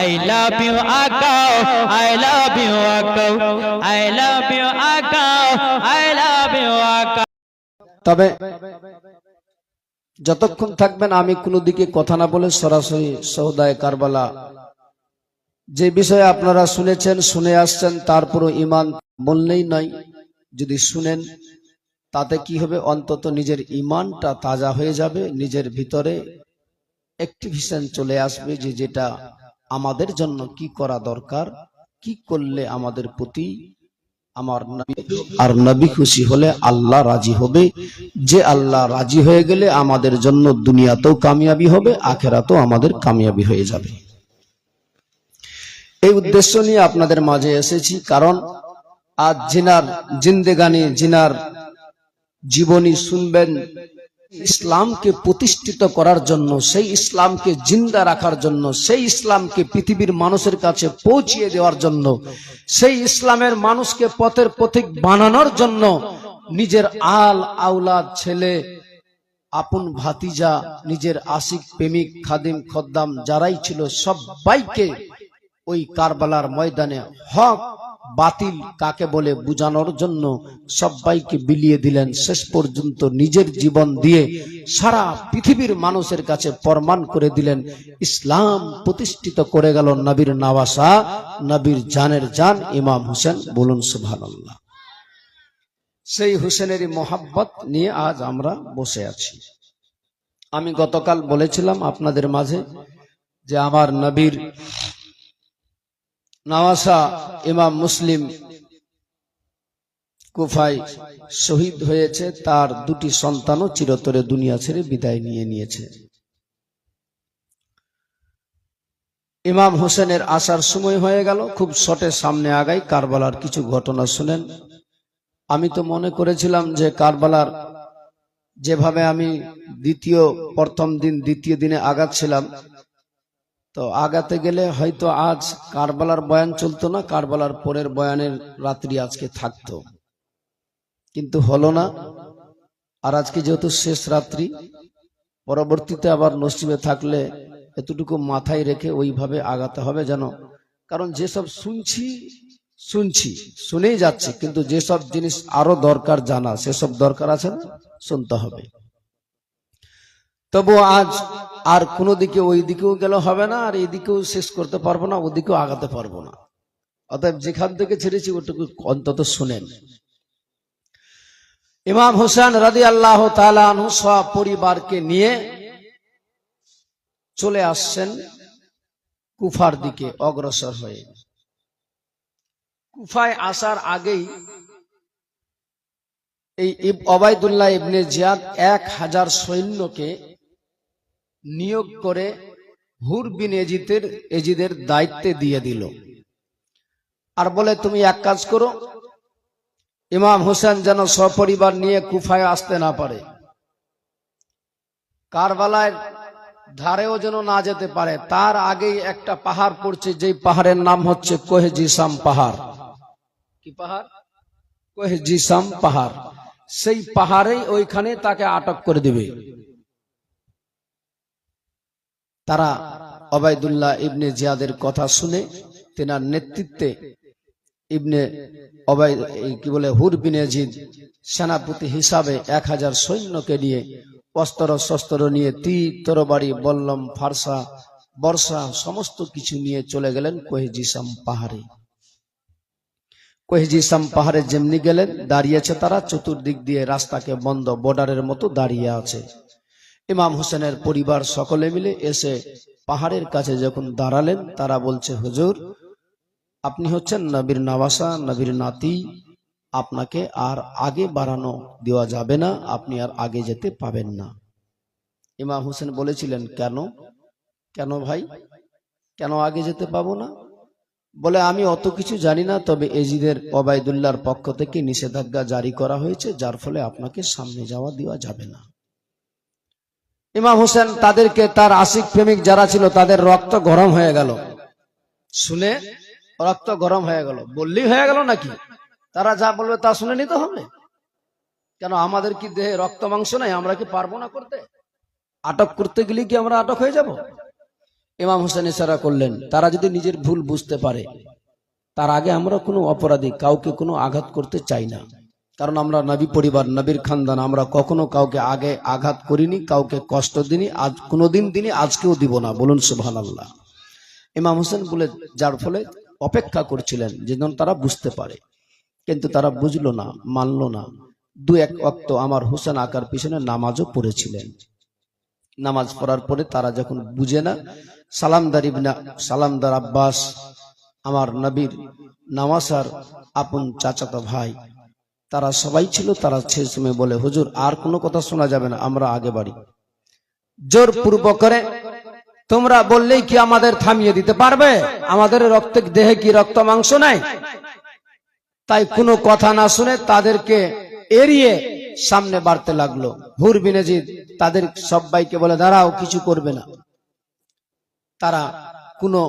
I love you আকাও I love you আকাও I love you আকাও I love you আকাও তবে যতক্ষণ থাকবেন, আমি কোনো দিকে কথা না বলে সরাসরি সৌদায় কারবালা। যে বিষয়ে আপনারা শুনেছেন, শুনে আসছেন তারপরও ইমান বললেই নয়। যদি শুনেন, তাতে কি হবে? অন্তত নিজের ইমানটা তাজা হয়ে যাবে, নিজের ভিতরে অ্যাক্টিভিশন চলে আসবে যে যেটা আমাদের জন্য কি করা দরকার? কি করলে আমাদের প্রতি আমার আর নবী খুশি হলে আল্লাহ রাজি হবে? যে আল্লাহ রাজি হয়ে গেলে আমাদের জন্য দুনিয়াতেও কামিয়াবি হবে, আখেরাতেও আমাদের কামিয়াবি হয়ে যাবে। এই উদ্দেশ্য নিয়ে আপনাদের মাঝে এসেছি, কারণ আজ জিনার জিন্দেগানি, জিনার জীবনী শুনবেন ইসলামকে প্রতিষ্ঠিত করার জন্য, সেই ইসলামকে জিন্দা রাখার জন্য, সেই ইসলামকে পৃথিবীর মানুষের কাছে পৌঁছিয়ে দেওয়ার জন্য, সেই ইসলামের মানুষকে পথের পথিক বানানোর জন্য নিজের আল আউলাদ ছেলে, আপন ভাতিজা, নিজের আশিক প্রেমিক খাদিম খদ্দাম যারাই ছিল সবাইকে ওই কারবালার ময়দানে হক বাতিল কাকে বলে বুঝানোর জন্য সবাইকে বিলিয়ে দিলেন শেষ পর্যন্ত নিজের জীবন দিয়ে সারা পৃথিবীর মানুষের কাছে প্রমাণ করে দিলেন, ইসলাম প্রতিষ্ঠিত করে গেল নবীর নাওয়াসা, নবীর জানের জান, ইমাম হোসেন, বলুন সুবহানাল্লাহ। সেই হুসেনেরই মোহাব্বত নিয়ে আজ আমরা বসে আছি। আমি গতকাল বলেছিলাম আপনাদের মাঝে যে আমার নবীর নওয়াসা ইমাম মুসলিম কুফায় শহীদ হয়েছে, তার দুটি সন্তানও চিরতরে দুনিয়া ছেড়ে বিদায় নিয়ে নিয়েছে। ইমাম হোসেনের আসার সময় হয়ে গেল, খুব শটে সামনে আগাই কারবালার কিছু ঘটনা শুনেন। আমি তো মনে করেছিলাম যে কারবালার যেভাবে আমি দ্বিতীয়, প্রথম দিন, দ্বিতীয় দিনে আগাচ্ছিলাম তো আগাতে গেলে হয়তো আজ কারবালার বয়ান চলতো না, কারবালার পরের বয়ানের রাত্রি আজকে থাকতো। কিন্তু হলো না। আর আজকে যেহেতু শেষ রাত্রি, পরবর্তীতে আবার নসিবে থাকলে এতটুকু মাথায় রেখে ওইভাবে আগাতে হবে যেন, কারণ যেসব শুনছি শুনছি, শুনেই যাচ্ছি, কিন্তু যেসব জিনিস আরও দরকার জানা, সেসব দরকার আছে শুনতে হবে। তবু আজ আর কোনো দিকে ওই দিকেও গেলে হবে না, আর এদিকেও শেষ করতে পারব না ওদিকেও আগাতে পারব না। অতএব যেখান থেকে ছেড়েছি, ওটুকু অন্তত শুনেন। ইমাম হোসেন রাদি আল্লাহ তালু সব পরিবারকে নিয়ে চলে আসছেন কুফার দিকে, অগ্রসর হয়ে। কুফায় আসার আগেই এই অবায়দুল্লাহ ইবনে জিয়াদ এক হাজার সৈন্যকে নিয়োগ করে হুর বিন এজিদের এজিদের দায়িত্বে দিয়ে দিল। আর বলে, তুমি এক কাজ করো, ইমাম হোসেন যেন সপরিবার নিয়ে কুফায় আসতে না পারে। কারবালায় ধারেও যেন না যেতে পারে। তার আগেই একটা পাহাড় পড়ছে, যেই পাহাড়ের নাম হচ্ছে কোহেজিসাম পাহাড়। কি পাহাড়? কোহেজিসাম পাহাড়। সেই পাহাড়েই ওইখানে তাকে আটক করে দিবে। তারা অবায়দুল্লাহ ইবনে জিয়াদের কথা শুনে তেনার নেতৃত্বে ইবনে এই কি বলে, হুর বিন ইয়াজিদ সেনাপতি হিসাবে এক হাজার সৈন্যকে নিয়ে অস্ত্র শস্ত্র নিয়ে তীর তরবারি বল্লম, ফারসা, বর্ষা সমস্ত কিছু নিয়ে চলে গেলেন কোহেজিসাম পাহাড়ে। কোহেজিসাম পাহাড়ে যেমনি গেলেন, দাঁড়িয়েছে তারা, চতুর্দিক দিয়ে রাস্তাকে বন্ধ, বর্ডারের মতো দাঁড়িয়ে আছে। ইমাম হোসেনের পরিবার সকলে মিলে এসে পাহাড়ের কাছে যখন দাঁড়ালেন, তারা বলছে, হুজুর, আপনি হচ্ছেন নবীর নাবাসা নবীর নাতি। আপনাকে আর আগে বাড়ানো দেওয়া যাবে না, আপনি আর আগে যেতে পাবেন না। ইমাম হোসেন বলেছিলেন, কেন? কেন ভাই? কেন আগে যেতে পাবো না? বলে, আমি অত কিছু জানি না, তবে এজিদের অবায়দুল্লাহর পক্ষ থেকে নিষেধাজ্ঞা জারি করা হয়েছে, যার ফলে আপনাকে সামনে যাওয়া দেওয়া যাবে না। ইমাম হোসেন তাদেরকে তার আশিক প্রেমিক যারা ছিল তাদের রক্ত গরম হয়ে গেল। শুনে রক্ত গরম হয়ে গেল। বললেই হয়ে গেল নাকি? তারা যা বলবে তা শুনে নিতে হবে। কেন আমাদের কি দেহে রক্ত মাংস নাই? আমরা কি পারব না করতে? আটক করতে গেলে কি আমরা আটক হয়ে যাব? ইমাম হোসেন ইশারা করলেন, তারা যদি নিজের ভুল বুঝতে পারে, তার আগে আমরা কোনো অপরাধী, কাউকে কোনো আঘাত করতে চাই না। কারণ আমরা নবী পরিবার, নবীর খানদান, আমরা কখনো কাউকে আগে আঘাত করিনি, কাউকে কষ্ট দিনি আজ কোনোদিন দিনই আজকেও দিব না, বলুন সুবহান আল্লাহ ইমাম হোসেন বলে, যার ফলে অপেক্ষা করছিলেন যেন তারা বুঝতে পারে। কিন্তু তারা বুঝলো না, মানলো না। দু এক অক্ত আমার হোসেন আকার পিছনে নামাজও পড়েছিলেন। নামাজ পড়ার পরে তারা যখন বুঝে না, সালামদার ইবনা, সালামদার আব্বাস, আমার নবীর নামাসার আপন চাচাতো ভাই তারা সবাই ছিল, তারা সেই সময় বলে, হুজুর, আর কোনো কথা শোনা যাবে না, আমরা আগে বাড়ি। জোর পূর্ব করে, তোমরা বললেই কি আমাদের থামিয়ে দিতে পারবে? আমাদের রক্তে দেহে কি রক্ত মাংস নাই? তাই কোনো কথা না শুনে তাদেরকে এড়িয়ে সামনে বাড়তে লাগল। হুর বিনেজিদ তাদের সবাইকে বলে, দাঁড়াও, কিছু করবে না। তারা কোনো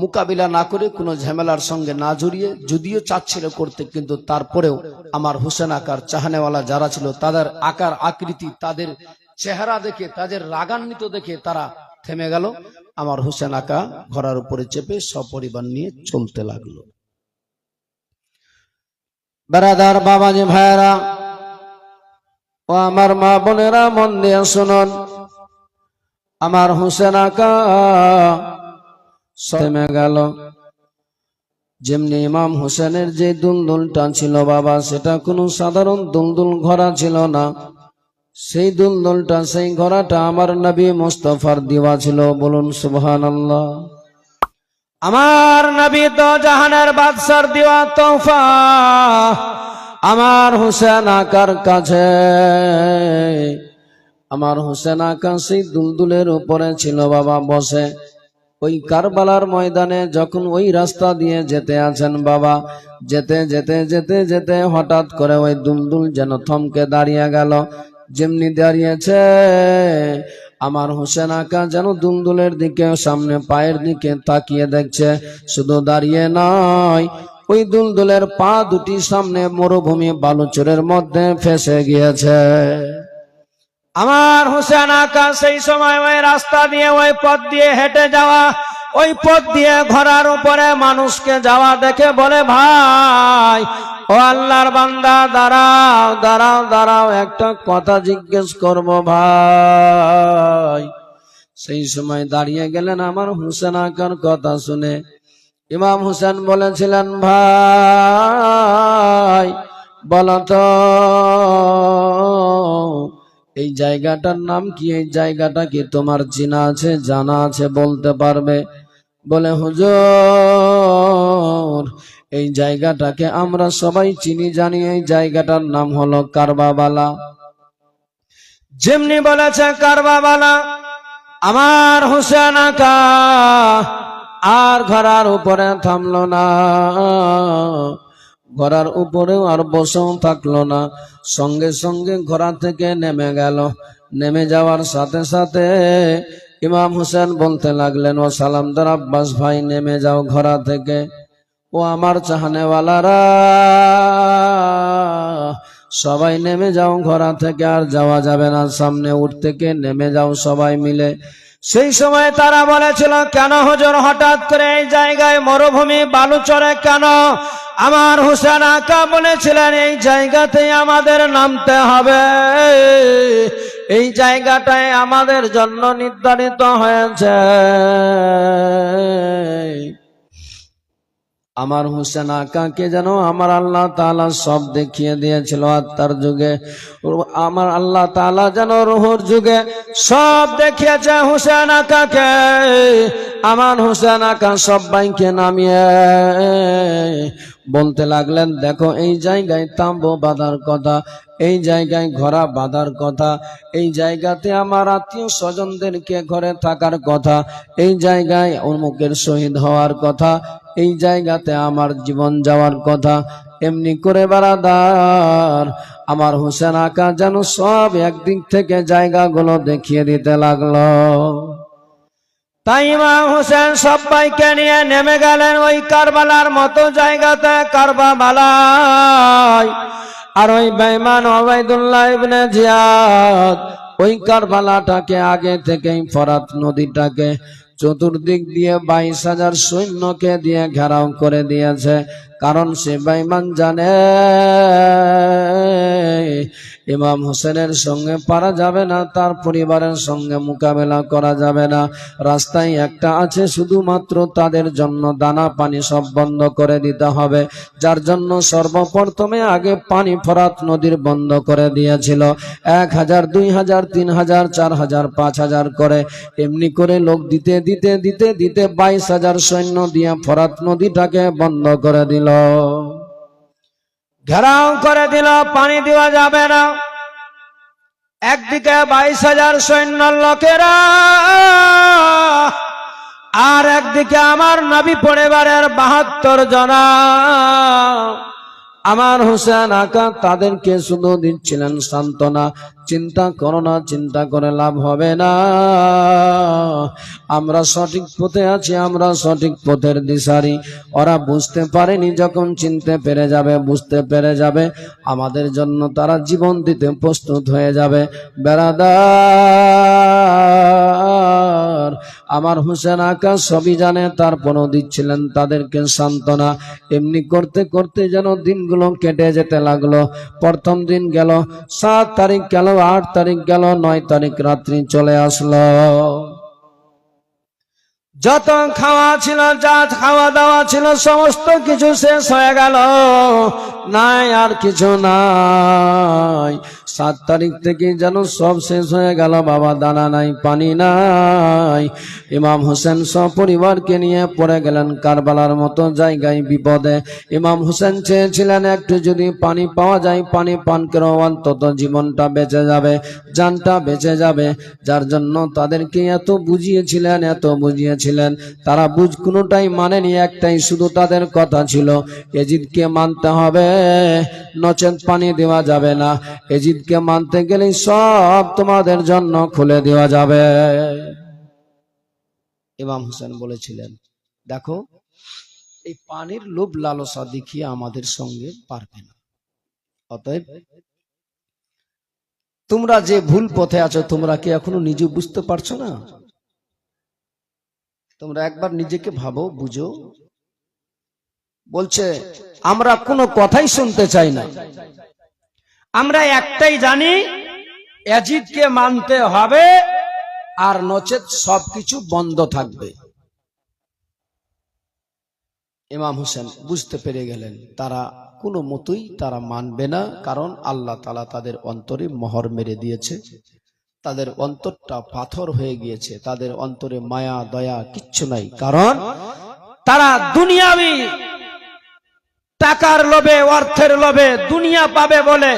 মোকাবিলা না করে কোনো ঝামেলার সঙ্গে না জড়িয়ে যদিও চাচ্ছিল করতে, কিন্তু তারপরেও আমার হোসেন আকার চাহানেওয়ালা যারা ছিল, তাদের আকার আকৃতি, তাদের চেহারা দেখে, তাদের রাগান্বিত দেখে তারা থেমে গেল। আমার হোসেন আকা ঘোড়ার উপরে চেপে সপরিবার নিয়ে চলতে লাগল। বেড়াদার বাবাজি ভাইয়েরা, ও আমার মা বোনেরা, মন দিয়ে শুনুন। আমার হোসেন আকা থেমে গেল। যেমনি ইমাম হোসেনের যে দুলদুলটা ছিল বাবা সেটা কোনো সাধারণ দুলদুল ঘোড়া ছিল না। সেই দুলদুলটা সেই ঘোড়াটা আমার নবী মোস্তফার দিওয়া ছিল। বলুন সুবহান আমার নবী তো জাহানের বাদশার দিওয়া তোফা আমার হোসেন আকার কাছে। আমার হোসেন আকা সেই দুলদুলের উপরে ছিল বাবা বসে। ওই কারবালার ময়দানে যখন ওই রাস্তা দিয়ে যেতে আছেন বাবা, যেতে যেতে যেতে যেতে হঠাৎ করে ওই দুলদুল যেন থমকে দাঁড়িয়ে গেল। যেমনি দাঁড়িয়েছে, আমার হোসেন আকা যেন দুলদুলের দিকে, সামনে পায়ের দিকে তাকিয়ে দেখছে। শুধু দাঁড়িয়ে নয়, ওই দুলদুলের পা দুটি সামনে মরুভূমি বালুচরের মধ্যে ফেসে গিয়েছে। আমার হোসেন আকা সেই সময় ওই রাস্তা দিয়ে, ওই পথ দিয়ে হেঁটে যাওয়া, ওই পথ দিয়ে ঘোড়ার উপরে মানুষকে যাওয়া দেখে বলে, ভাই, ও আল্লাহর বান্দা, দাঁড়াও দাঁড়াও দাঁড়াও, একটা কথা জিজ্ঞেস করব, ভাই। সেই সময় দাঁড়িয়ে গেলেন আমার হুসেন আকার কথা শুনে। ইমাম হুসেন বলেছিলেন, ভাই বলতো এই জায়গাটার নাম কি? এই জায়গাটা কি তোমার চিনা আছে, জানা আছে বলতে পারবে? বলে, হুজুর, এই জায়গাটাকে আমরা সবাই চিনি, জানি। এই জায়গাটার নাম হলো কারবাবালা। যেমনি বলেছে কারবাবালা, আমার হোসেন আর ঘরার উপরে থামলো না। ঘোড়ার উপরেও আর বসেও থাকল না। সঙ্গে সঙ্গে ঘোড়া থেকে নেমে গেল। নেমে যাওয়ার সাথে সাথে ইমাম হোসেন বলতে লাগলেন, ও সালামদার আব্বাস ভাই, নেমে যাও ঘোড়া থেকে। ও আমার চাহানেওয়ালারা, সবাই নেমে যাও ঘোড়া থেকে, আর যাওয়া যাবে না। সামনে উঠ থেকে নেমে যাও সবাই মিলে। সেই সময় তারা বলেছিল, কেন হুজুর হঠাৎ করে এই জায়গায় মরুভূমি বালু চড়ে কেন? আমার হুসেন আকা বলেছিলেন, এই জায়গাতেই আমাদের নামতে হবে। এই জায়গাটাই আমাদের জন্য নির্ধারিত হয়েছে। আমার হোসেন আকাকে যেন আমার আল্লাহ তালা সব দেখিয়ে দিয়েছিল আত্মার যুগে। আমার আল্লাহ তালা যেন রুহুর যুগে সব দেখিয়েছে হোসেন আকাকে। আমার হোসেন আকা সব বাইকে নামিয়ে বলতে লাগলেন, দেখো, এই জায়গায় তাম্বু বাঁধার কথা, এই জায়গায় ঘোরা বাঁধার কথা, এই জায়গাতে আমার আত্মীয় স্বজনদেরকে ঘরে থাকার কথা, এই জায়গায় অমুকের শহীদ হওয়ার কথা এই জায়গাতে আমার জীবন যাওয়ার কথা। এমনি করে বারাদার, আমার হোসেন আকা যেন সব একদিক থেকে জায়গাগুলো দেখিয়ে দিতে লাগল। তাই ইমাম হোসেন সবাইকে নিয়ে নেমে গেলেন ওই কারবালার মতো জায়গাতে, কারবালায়। আর ওই বেমান ওবাইদুল্লাহ ইবনে জিয়াদ, ওই কারবালাটাকে আগে থেকেই ফরাত নদীটাকে চতুর্দিক দিয়ে বাইশ হাজার সৈন্যকে দিয়ে ঘেরাও করে দিয়েছে। কারণ সে বাইমান জানে। ইমাম হোসেনের সঙ্গে পারা যাবে না, তার পরিবারের সঙ্গে মোকাবেলা করা যাবে না। রাস্তায় একটা আছে, শুধুমাত্র তাদের জন্য দানা পানি সব বন্ধ করে দিতে হবে, যার জন্য সর্বপ্রথমে আগে পানি ফরাত নদীর বন্ধ করে দিয়েছিল। এক হাজার, দুই হাজার, তিন হাজার, চার হাজার, পাঁচ হাজার করে। এমনি করে লোক দিতে দিতে দিতে দিতে বাইশ হাজার সৈন্য দিয়ে ফরাত নদীটাকে বন্ধ করে দিল। ঘেরাও করে দিল, পানি দেওয়া যাবে না। একদিকে বাইশ হাজার সৈন্য লোকেরা, আর একদিকে আমার নবী পরিবারের বাহাত্তর জনা। আমার হোসেন আকা তাদেরকে শুধু দিচ্ছিলেন সান্ত্বনা। চিন্তা করো না, চিন্তা করে লাভ হবে না। আমরা সঠিক পথে আছি, আমরা সঠিক পথের দিশারি। ওরা বুঝতে পারেনি যখন চিনতে পেরে যাবে, বুঝতে পেরে যাবে। আমাদের জন্য তারা জীবন দিতে প্রস্তুত হয়ে যাবে। বেড়াদার আমার হোসেন আকা সবই জানে, তারপরও দিচ্ছিলেন তাদেরকে সান্ত্বনা। এমনি করতে করতে যেন দিনগুলো কেটে যেতে লাগল। প্রথম দিন গেল, সাত তারিখ গেল, আট তারিখ গেল, নয় তারিখ রাত্রি চলে আসলো। যত খাওয়া ছিল, যা খাওয়া দাওয়া ছিল, সমস্ত কিছু শেষ হয়ে গেল। নাই আর কিছু নাই। সাত তারিখ থেকে যেন সব শেষ হয়ে গেল। বাবা, দানা নাই, পানি নাই। ইমাম হোসেন সপরিবারকে নিয়ে পড়ে গেলেন কারবালার মতো জায়গায় বিপদে। ইমাম হোসেন চেয়েছিলেন, একটু যদি পানি পাওয়া যায়, পানি পান করে, অন্তত জীবনটা বেঁচে যাবে, জানটা বেঁচে যাবে। যার জন্য তাদেরকে এত বুঝিয়েছিলেন এত বুঝিয়েছিলেন। তারা বুঝ কোনোটাই মানেনি, একটাই শুধু তাদের কথা ছিল, এজিদকে মানতে হবে। নচেত পানি দেওয়া যাবে না। এজিদকে মানতে গেলেই সব তোমাদের জন্য খুলে দেওয়া যাবে। ইমাম হোসেন বলেছিলেন, দেখো, এই পানির লোভ লালসা দেখিয়ে আমাদের সঙ্গে পারবে না। অতএব তোমরা যে ভুল পথে আছো, তোমরা কি এখনও নিজে বুঝতে পারছ না? তোমরা একবার নিজেকে ভাবো, বুঝো বলছে, আমরা কোনো কথাই শুনতে চাই না। আমরা একটাই জানি, অ্যাজিদকে মানতে হবে আর নচেত সবকিছু বন্ধ থাকবে। ইমাম হোসেন বুঝতে পেরে গেলেন, তারা কোনো মতোই তারা মানবে না, কারণ আল্লাহ তালা তাদের অন্তরে মহর মেরে দিয়েছে। তাদের অন্তরটা পাথর হয়ে গিয়েছে, তাদের অন্তরে মায়া, দয়া কিচ্ছু নাই, কারণ তারা দুনিয়াবি টাকার লোভে, অর্থের লোভে দুনিয়া পাবে বলে।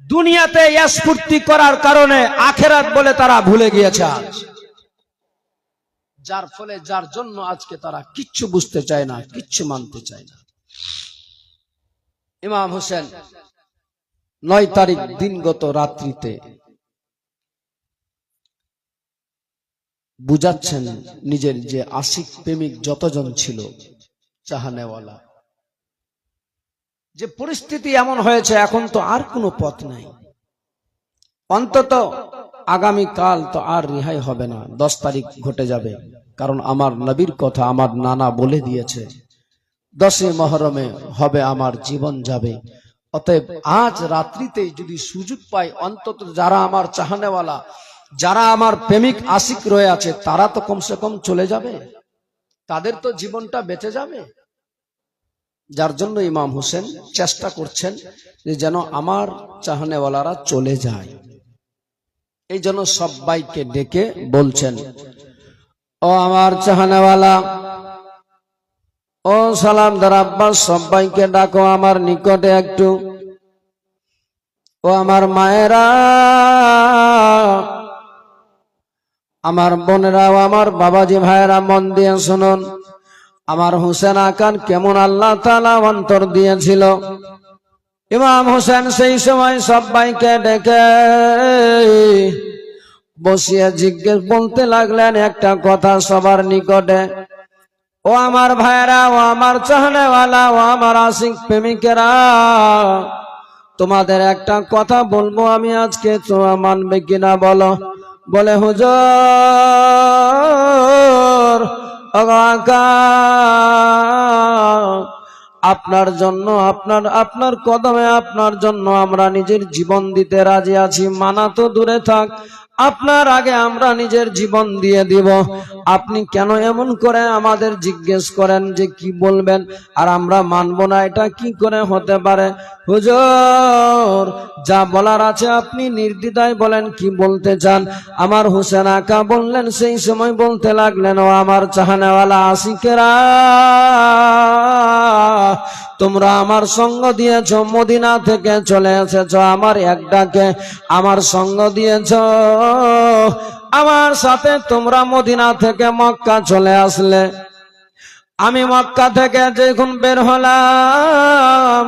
দুনিয়াতে স্ফূর্তি করার কারণে আখেরাত বলে তারা ভুলে গিয়েছে যার ফলে, যার জন্য আজকে তারা কিচ্ছু বুঝতে চায় না, কিচ্ছু মানতে চায় না। ইমাম হোসেন নয় তারিখ দিনগত রাত্রিতে বুঝাচ্ছেন নিজের যে আশিক প্রেমিক যতজন ছিল, চাহানেওয়ালা। যে পরিস্থিতি এমন হয়েছে, এখন তো আর কোনো পথ নাই। অন্তত আগামী কাল তো আর রেহাই হবে না। দশ তারিখ ঘটে যাবে। কারণ আমার নবীর কথা আমার নানা বলে দিয়েছে। দশে মহরমে হবে আমার জীবন যাবে। অতএব আজ রাত্রিতেই যদি সুযোগ পাই, অন্তত যারা আমার চাহানেওয়ালা, যারা আমার প্রেমিক আশিক রয়ে আছে, তারা তো কমসে কম চলে যাবে। তাদের তো জীবনটা বেঁচে যাবে। যার জন্য ইমাম হোসেন চেষ্টা করছেন যে যেন আমার চাহনেওয়ালারা চলে যায়। এই জন্য সবাইকে ডেকে বলছেন, ও আমার চাহনেওয়ালা, ও সালাম দারাব্বাস সবাইকে ডাকো আমার নিকটে একটু। ও আমার মায়েরা, আমার বোনেরাও, আমার বাবাজি ভাইয়েরা, মন দিয়ে শুনুন। আমার হোসেন আকান কেমন আল্লাহ তালা অন্তর দিয়েছিল? ইমাম হোসেন সেই সময় সবাইকে ডেকে বসিয়ে জিজ্ঞেস বলতে লাগলেন, একটা কথা সবার নিকটে। ও আমার ভাইয়েরা, ও আমার চাহনেওয়ালা, ও আমার আশিক প্রেমিকেরা, তোমাদের একটা কথা বলব আমি আজকে, তোমার মানবে কিনা বলো? বলে, হুজুর আপনার জন্য, আপনার আপনার কদমে, আপনার জন্য আমরা নিজের জীবন দিতে রাজি আছি। মানা তো দূরে থাক। আপনার আগে আমরা নিজের জীবন দিয়ে দিব। আপনি কেন এমন করে আমাদের জিজ্ঞেস করেন যে কি বলবেন? আর আমরা মানব না, এটা কি করে হতে পারে? হুজুর, যা বলার আছে আপনি নির্দ্বিধায় বলেন, কি বলতে চান? আমার হোসেন আকা বললেন, সেই সময় বলতে লাগলেন, ও আমার চাহানেওয়ালা আশিকেরা। তোমরা আমার সঙ্গ দিয়েছ, মদিনা থেকে চলে এসেছ, আমার এক ডাকে আমার সঙ্গ দিয়েছ। আমার সাথে তোমরা মদিনা থেকে মক্কা চলে আসলে। আমি মক্কা থেকে যখন বের হলাম,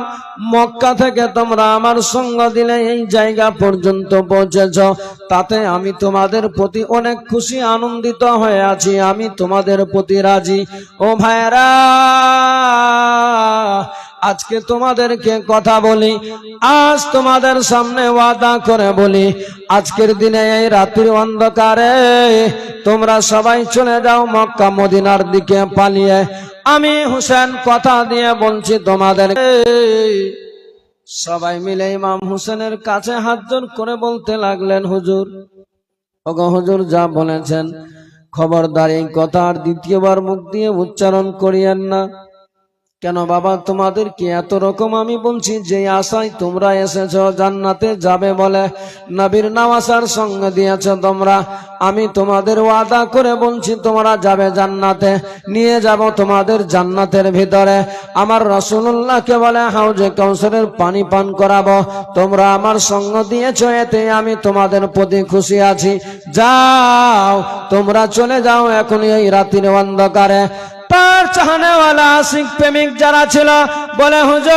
মক্কা থেকে তোমরা আমার সঙ্গ দিলে, এই জায়গা পর্যন্ত পৌঁছেছ। তাতে আমি তোমাদের প্রতি অনেক খুশি, আনন্দিত হয়ে আছি, আমি তোমাদের প্রতি রাজি। ও ভাইরা আজকে তোমাদেরকে কথা বলি, আজ তোমাদের সামনে ওয়াদা করে বলি, আজকের দিনে এই রাত্রির অন্ধকারে তোমরা সবাই চলে যাও মক্কা মদিনার দিকে পালিয়ে। আমি হুসেন কথা দিয়ে বলছি তোমাদের। সবাই মিলে ইমাম হুসেনের কাছে হাত জোর করে বলতে লাগলেন, হুজুর, ওগো হুজুর যা বলেছেন, খবরদার এই কথা আর দ্বিতীয়বার মুখ দিয়ে উচ্চারণ করিয়েন না। কেন বাবা, তোমাদেরকে এত রকম আমি বলছি, যে আশায় তোমরা এসেছ, জান্নাতে যাবে বলে নবীর নামাসার সঙ্গে দিয়েছ তোমরা। আমি তোমাদের ওয়াদা করে বলছি, তোমরা যাবে জান্নাতে, নিয়ে যাব তোমাদের জান্নাতের ভিতরে। আমার রসুল্লাহকে বলে, হাউজে কৌশলের পানি পান করাবো। তোমরা আমার সঙ্গ দিয়েছ, এতে আমি তোমাদের প্রতি খুশি আছি। যাও, তোমরা চলে যাও এখন এই রাতির অন্ধকারে। তার চাহনেওয়ালা আশিক প্রেমিক যারা ছিল, বলে, হুজুর,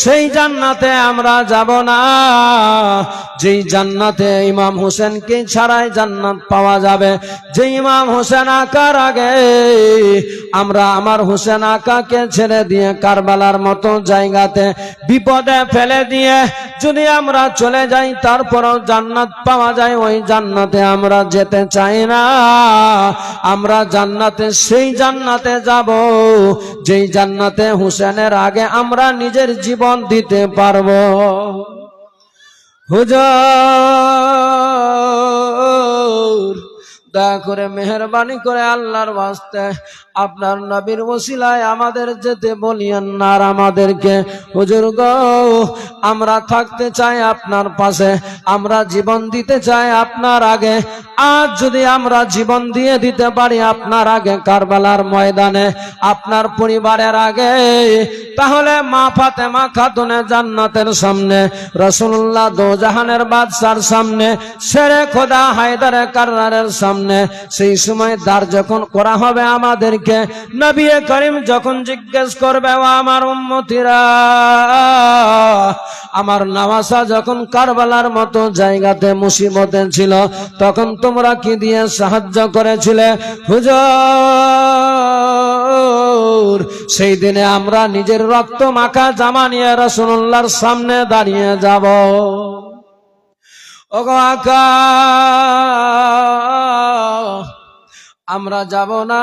সেই জান্নাতে আমরা যাব না। যেই জান্নাতে ইমাম হোসেনকে ছাড়াই জান্নাত পাওয়া যাবে যে ইমাম হোসেন আকার আগে আমরা আমার হোসেন আকাকে ছেড়ে দিয়ে কারবালার মতো জায়গাতে বিপদে ফেলে দিয়ে যদি আমরা চলে যাই, তারপরও জান্নাত পাওয়া যায়। ওই জান্নাতে আমরা যেতে চাই না। আমরা জান্নাতে, সেই জান্নাতে যাব। যেই জান্নাতে হুসেনের আগে আমরা নিজের জীবন দিতে পারব। হুজুর! দয়া করে মেহরবানি করে আল্লাহর বাস্তে আপনার নবীর ওসিলায় আমাদের যেতে বলিয়েন না আর আমাদেরকে। হুজুর আমরা থাকতে চাই আপনার পাশে, আমরা জীবন দিতে চাই আপনার আগে। আজ যদি আমরা জীবন দিয়ে দিতে পারি আপনার আগে কারবালার ময়দানে, আপনার পরিবারের আগে, তাহলে মা ফাতেমা খাতুনে জান্নাতের সামনে রসুল্লাহ দোজাহানের বাদশার সামনে, সেরে খোদা হায়দারে কার্রারের সামনে, সেই সময় দাঁড় যখন করা হবে আমাদেরকে, নবী করিম যখন জিজ্ঞেস করবে, ও আমার উম্মতিরা, আমার নামাসা যখন কারবালার মতো জায়গাতে মুসিবতে ছিল, তখন তোমরা কি দিয়ে সাহায্য করেছিলে। হুজুর, সেই দিনে আমরা নিজের রক্ত মাখা জামা নিয়ে রসুল্লাহর সামনে দাঁড়িয়ে যাব। ওগো আকা আমরা যাব না।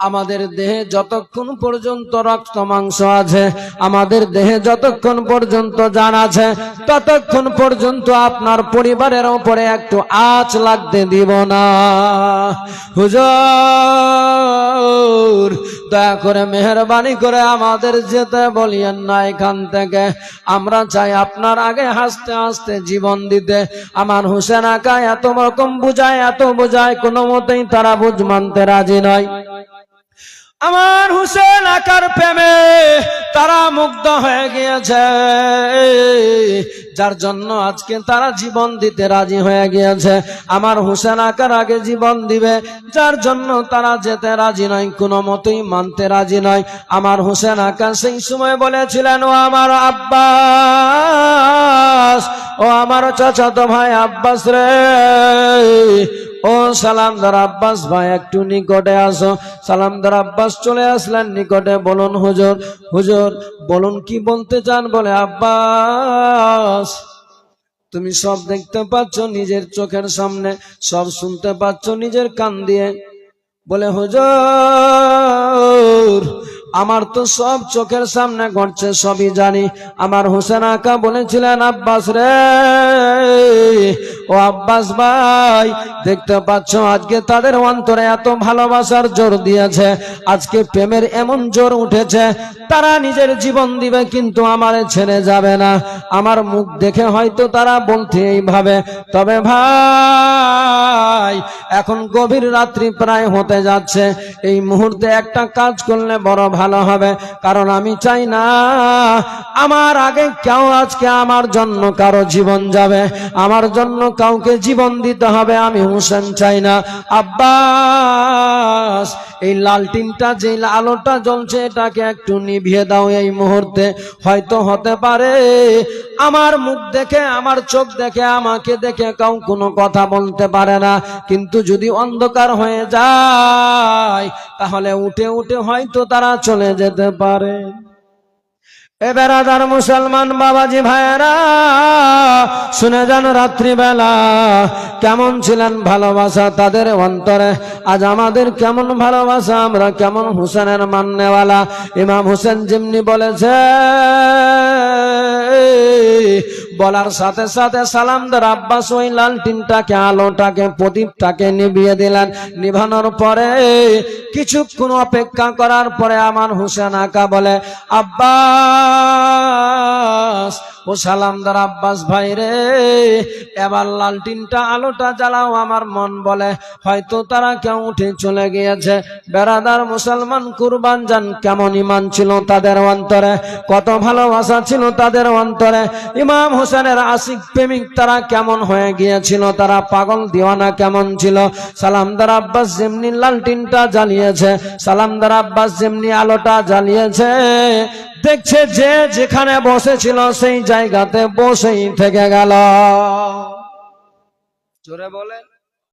আমাদের দেহে যতক্ষণ পর্যন্ত রক্ত, মাংস আছে, আমাদের দেহে যতক্ষণ পর্যন্ত জান আছে, ততক্ষণ পর্যন্ত আপনার পরিবারের উপরে একটু আঁচ লাগতে দিব না। হুজুর, দয়া করে মেহরবানি করে আমাদের যেতে বলিয়েন না এখান থেকে। আমরা চাই আপনার আগে হাসতে হাসতে জীবন দিতে। আমার হুসেন আকা এত রকম বুঝায়, এত বোঝায়, কোনো মতেই তারা বুঝ মানতে রাজি নয়। আমার হুসেন আকার প্রেমে তারা মুগ্ধ হয়ে গিয়েছে। যার জন্য আজকে তারা জীবন দিতে রাজি হয়ে গিয়েছে। আমার হুসেন আকার আগে জীবন দিবে, যার জন্য তারা যেতে রাজি নয়, কোনো মতেই মানতে রাজি নয়। আমার হুসেন আকার সেই সময় বলেছিলেন, ও আমার আব্বাস, ও আমার চাচাতো ভাই আব্বাস রে ও সালাম সালামদার আব্বাস ভাই, একটু নিকটে আসো। সালামদার আব্বাস চলে আসলেন, নিকটে বলুন, হুজুর হুজুর, বলুন কি বলতে চান? বলে, আব্বাস, তুমি সব দেখতে পাচ্ছ নিজের চোখের সামনে, সব শুনতে পাচ্ছ নিজের কান দিয়ে। বলে, হুজুর, আমার তো সব চোখের সামনে ঘটছে, সবই জানি। আমার হোসেন আকা বলেছিলেন, আব্বাস রে ও আব্বাস ভাই, দেখতে পাচ্ছ, আজকে তাদের অন্তরে এত ভালোবাসার জোর দিয়েছে, আজকে প্রেমের এমন জোর উঠেছে, তারা নিজের জীবন দিবে কিন্তু আমার ছেড়ে যাবে না। আমার মুখ দেখে হয়তো তারা বলতে এইভাবে, তবে ভাই, এখন গভীর রাত্রি প্রায় হতে যাচ্ছে, এই মুহূর্তে একটা কাজ করলে বড় ভালো হবে, কারণ আমি চাই না, আমার আগে কেউ আজকে আমার জন্য কারও জীবন যাবে, আমার জন্য কাউকে জীবন দিতে হবে, আমি হুসেন চাই না। আব্বাস, এই লালটিনটা যে আলোটা জ্বলছে, এটাকে একটু নিভিয়ে দাও এই মুহূর্তে। হয়তো হতে পারে আমার মুখ দেখে, আমার চোখ দেখে, আমাকে দেখে কাউ কোনো কথা বলতে পারে না। কিন্তু যদি অন্ধকার হয়ে যায়, তাহলে উঠে উঠে হয়তো তারা চলে যেতে পারে। এ বেড়াদার মুসলমান বাবাজি ভাইয়েরা, শুনে যান রাত্রিবেলা, কেমন ছিলেন ভালোবাসা তাদের অন্তরে? আজ আমাদের কেমন ভালোবাসা, আমরা কেমন হুসেনের মান্যওয়ালা? ইমাম হুসেন জিমনি বলেছে বলার সাথে সাথে সালামদার আব্বাস ওই লালটিনটাকে আলোটাকে, প্রদীপটাকে নিভিয়ে দিলেন। নিভানোর পরে কিছুক্ষণ অপেক্ষা করার পরে আমার হুসেন আঁকা বলে, আব্বাস ও সালামদার আব্বাস ভাই রে, এবার লালটিনটা আলোটা জ্বালাও, আমার মন বলে, হয়তো তারা কেউ উঠে চলে গিয়েছে। বেড়াদার মুসলমান কুরবান যান, কেমন ইমান ছিল তাদের অন্তরে? কত ভালোবাসা ছিল তাদের অন্তরে? ইমাম হোসেনের আশিক প্রেমিক তারা কেমন হয়ে গিয়েছিল? তারা পাগল দিওয়ানা কেমন ছিল? সালামদার আব্বাস যেমনি লালটিনটা জ্বালিয়েছে সালামদার আব্বাস যেমনি আলোটা জ্বালিয়েছে দেখছে যে যেখানে বসেছিল সেই জায়গাতে বসেই থেকে গেল। জোরে বলেন।